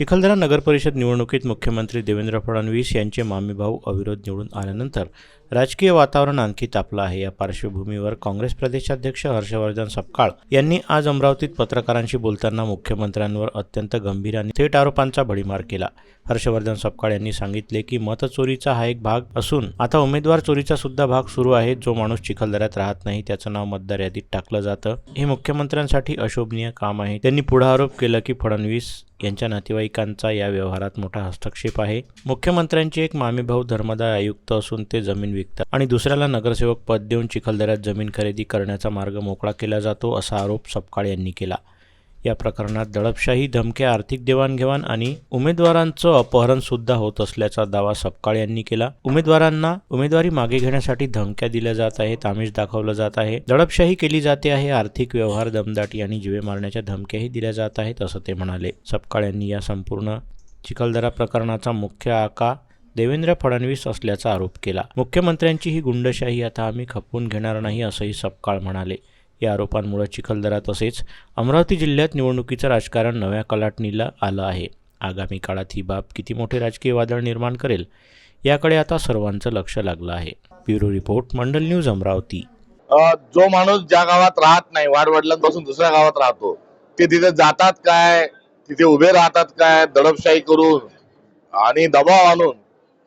चिखलदरा नगरपरिषद निवडणुकीत मुख्यमंत्री देवेंद्र फडणवीस यांचे मामेभाऊ अविरोध निवडून आल्यानंतर राजकीय वातावरण आणखी तापलं आहे. या पार्श्वभूमीवर काँग्रेस प्रदेशाध्यक्ष हर्षवर्धन सपकाळ यांनी आज अमरावतीत पत्रकारांशी बोलताना मुख्यमंत्र्यांवर अत्यंत गंभीर आणि थेट आरोपांचा भडीमार केला. हर्षवर्धन सपकाळ यांनी सांगितले की मतचोरीचा हा एक भाग असून आता उमेदवार चोरीचा सुद्धा भाग सुरू आहे. जो माणूस चिखलदऱ्यात राहत नाही त्याचं नाव मतदार यादीत टाकलं जातं. हे मुख्यमंत्र्यांसाठी अशोभनीय काम आहे. त्यांनी पुढे आरोप केला की फडणवीस यांच्या नातेवाईकांचा या व्यवहारात मोठा हस्तक्षेप आहे. मुख्यमंत्र्यांचे एक मामेभाऊ धर्मदाय आयुक्त असून ते जमीन विकतात. आणि दुसऱ्याला नगरसेवक पद देऊन चिखलदऱ्यात जमीन खरेदी करण्याचा मार्ग मोकळा केला जातो असा आरोप सपकाळ यांनी केला. या प्रकरणात दडपशाही धमक्या आर्थिक देवाणघेवाण आणि उमेदवारांचं अपहरण सुद्धा होत असल्याचा दावा सपकाळ यांनी केला. उमेदवारांना उमेदवारी मागे घेण्यासाठी धमक्या दिल्या जात आहेत आमिष दाखवलं जात आहे. दडपशाही केली जाते आहे आर्थिक व्यवहार दमदाटी आणि जीवे मारण्याच्या धमक्याही दिल्या जात आहेत असं ते म्हणाले. सपकाळ यांनी या संपूर्ण चिखलदरा प्रकरणाचा मुख्य आका देवेंद्र फडणवीस असल्याचा आरोप केला. मुख्यमंत्र्यांची ही गुंडशाही आता आम्ही खपवून घेणार नाही असंही सपकाळ म्हणाले. या आरोपांमुळे चिखलदरा तसेच अमरावती जिल्ह्यात निवडणुकीचं राजकारण नव्या कलाटणीला आलं आहे. आगामी काळात ही बाब किती मोठे राजकीय वादळ निर्माण करेल याकडे आता सर्वांचं लक्ष लागलं आहे. Bureau report Mandal news Amravati. जो माणूस ज्या गावात राहत नाही वाडवडिलांपासून दुसऱ्या गावात राहतो ते तिथे जातात काय तिथे उभे राहतात काय दडपशाही करून आणि दबाव आणून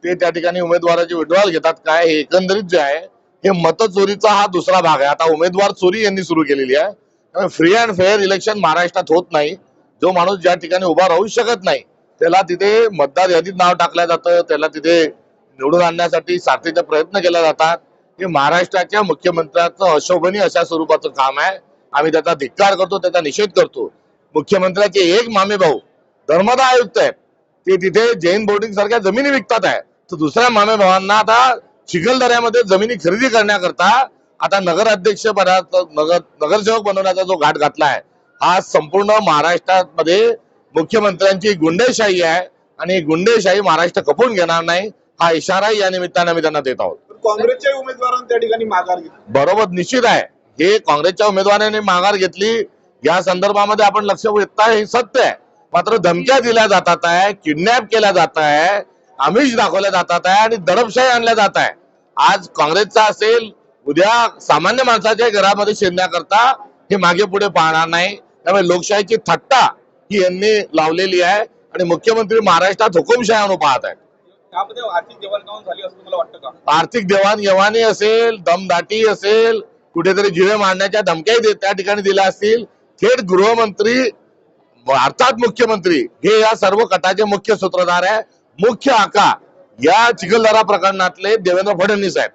ते त्या ठिकाणी उमेदवाराची विड्रॉल घेतात. काय हे एकंदरीत जे आहे हे मतचोरीचा हा दुसरा भाग आहे. आता उमेदवार चोरी यांनी सुरू केलेली आहे. त्यामुळे फ्री अँड फेअर इलेक्शन महाराष्ट्रात होत नाही. जो माणूस ज्या ठिकाणी उभा राहू शकत नाही त्याला तिथे मतदार यादीत नाव टाकलं जातं. त्याला तिथे निवडून आणण्यासाठी साथीचे प्रयत्न केले जातात. हे महाराष्ट्राच्या मुख्यमंत्र्यांचं अशोभनीय अशा स्वरूपाचं काम आहे. आम्ही त्याचा धिक्कार करतो त्याचा निषेध करतो. मुख्यमंत्र्याचे एक मामे भाऊ धर्मदा आयुक्त आहेत. ते तिथे जैन बोर्डिंग सारख्या जमिनी विकतात आहे. तर दुसऱ्या मामे भावांना आता चिखलदऱ्यामध्ये जमिनी खरेदी करण्याकरता आता नगर अध्यक्ष पदाचा नगर नगरसेवक बनवण्याचा जो घाट घातला आहे हा संपूर्ण महाराष्ट्रामध्ये मुख्यमंत्र्यांची गुंडेशाही आहे आणि गुंडेशाही महाराष्ट्र खपून घेणार नाही हा इशाराही या निमित्ताने आम्ही त्यांना देत आहोत. काँग्रेसच्या उमेदवारांनी त्या ठिकाणी माघार घेतली. बरोबर निश्चित आहे. हे काँग्रेसच्या उमेदवाराने माघार घेतली या संदर्भामध्ये आपण लक्ष वेधताय हे सत्य आहे. मात्र धमक्या दिल्या जातात आहे किडनॅप केल्या जात आहे आमिष दाखवल्या जातात आहे आणि दडपशाही आणल्या जात आहे. आज काँग्रेसचा असेल उद्या सामान्य माणसाच्या घरामध्ये शिरण्याकरता हे मागे पुढे पाहणार नाही. त्यामुळे लोकशाहीची थट्टा ही यांनी लावलेली आहे आणि मुख्यमंत्री महाराष्ट्रात हुकुमशाही पाहत आहेत. आर्थिक देवाणघेवाण झाली असं तुम्हाला वाटतं का? आर्थिक देवाणघेवाणी असेल दमदाटी असेल कुठेतरी जिवे मारण्याच्या धमक्याही त्या ठिकाणी दिल्या असतील. थेट गृहमंत्री अर्थात मुख्यमंत्री हे या सर्व कटाचे मुख्य सूत्रधार आहे. मुख्य आका या चिखलदरा प्रकरणातले देवेंद्र फडणवीस आहेत.